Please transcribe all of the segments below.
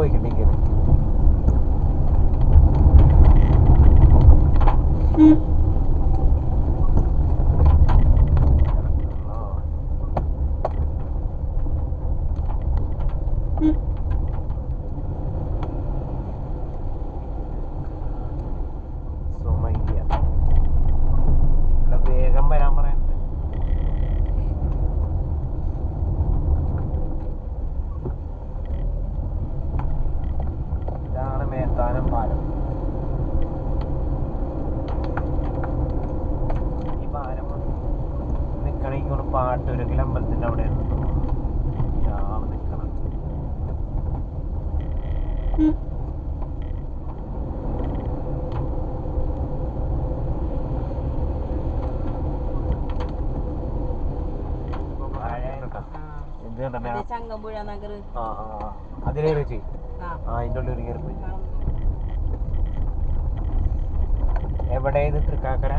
போய் கிடைக்கிறேன் ചങ്ങമ്പുഴ അമ്പലത്തിന്റെ ആ ആ ആ. അതിലേറി ചെയ്യും ആ. ആ അതിന്റെ ഉള്ളിൽ കയറി പോയി. എവിടെ ഇത് തൃക്കാക്കര?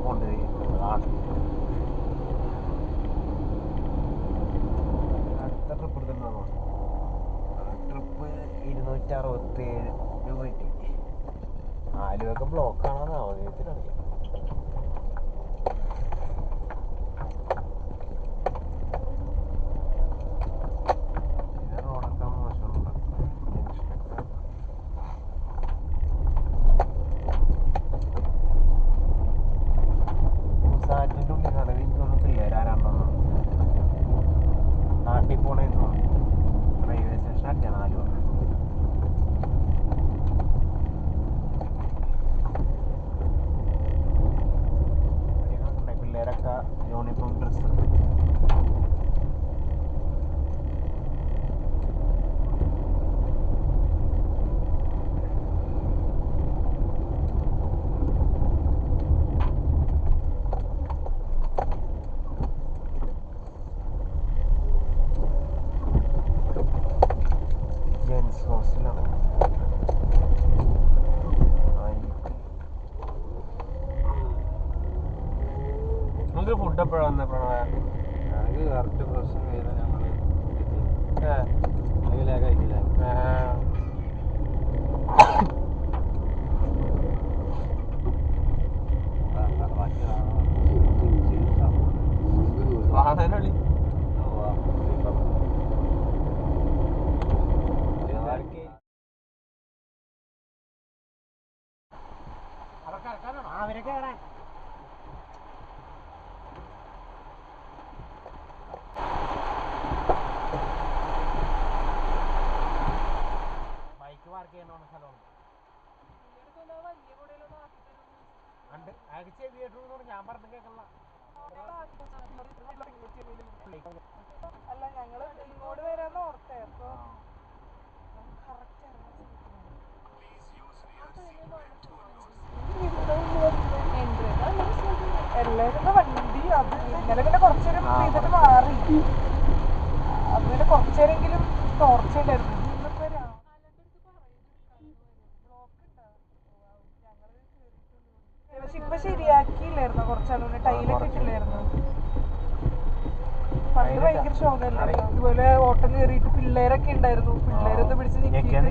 അങ്ങോട്ടൊക്കെ കൊണ്ടുപോയി അടുത്ത ട്രിപ്പ് എടുത്തിട്ടുണ്ടോ? ട്രിപ്പ് ഇരുന്നൂറ്റി അറുപത്തി ഏഴ് രൂപ കിട്ടി. ആലുവൊക്കെ ബ്ലോക്ക് ആണെന്ന് ഫുഡ് എപ്പോഴാണ് പ്രണയ ഞങ്ങൾ ഞങ്ങൾക്ക് കറക്റ്റ് പ്രശ്നം കഴിഞ്ഞാൽ ഞങ്ങൾ ആ, പാർക്ക് ചെയ്യണ സ്ഥലമാണ്. ഉണ്ട് അയാൾക്ക് ചെവി കേട്ടു ഞാൻ പറഞ്ഞു അല്ല ഞങ്ങൾ ഇങ്ങോട്ട് വരാന്ന് ഓർത്തേ അപ്പൊ എല്ലാരും വണ്ടി അത് ഇന്നലെ പിന്നെ കുറച്ചേരം ആ. ചെയ്തിട്ട് മാറി. അത് പിന്നെ കുറച്ചേരെങ്കിലും ടോർച്ച പക്ഷെ ഇപ്പൊ ശരിയാക്കിയില്ലായിരുന്നു. കുറച്ചാൾ മുന്നേ ടൈലൊക്കെ. ഇട്ടില്ലായിരുന്നു. പണ്ട് ഭയങ്കര ഷോകല്ലായിരുന്നു ഇതുപോലെ ഓട്ടം കയറിയിട്ട് പിള്ളേരൊക്കെ ഉണ്ടായിരുന്നു. പിള്ളേരൊന്നും പിടിച്ച് ഞെക്കിയാ